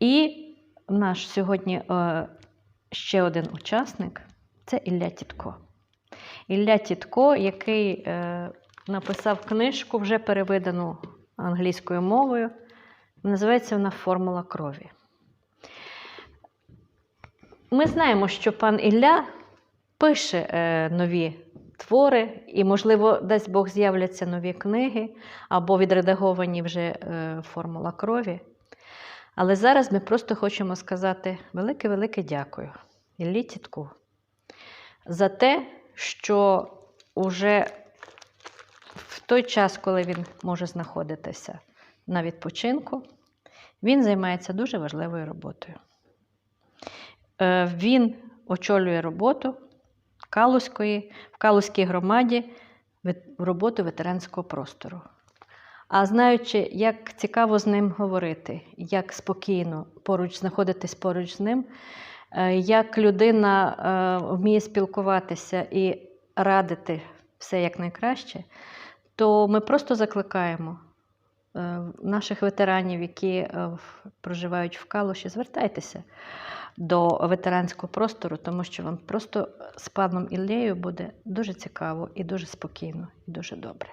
І наш сьогодні е, ще один учасник це Ілля Тітко. Ілля Тітко, який е, написав книжку, вже перевидану англійською мовою. Називається вона Формула крові. Ми знаємо, що пан Ілля пише е, нові твори, і, можливо, дасть Бог з'являться нові книги або відредаговані вже формула крові. Але зараз ми просто хочемо сказати велике-велике дякую Іллі Тітку за те, що уже в той час, коли він може знаходитися на відпочинку, він займається дуже важливою роботою. Е, Він очолює роботу в Калузькій громаді роботу ветеранського простору. А знаючи, як цікаво з ним говорити, як спокійно поруч знаходитись поруч з ним, е, як людина е, вміє спілкуватися і радити все як найкраще, то ми просто закликаємо е, наших ветеранів, які проживають в Калуші, звертайтеся до ветеранського простору, тому що вам просто з паном Іллею буде дуже цікаво і дуже спокійно, і дуже добре.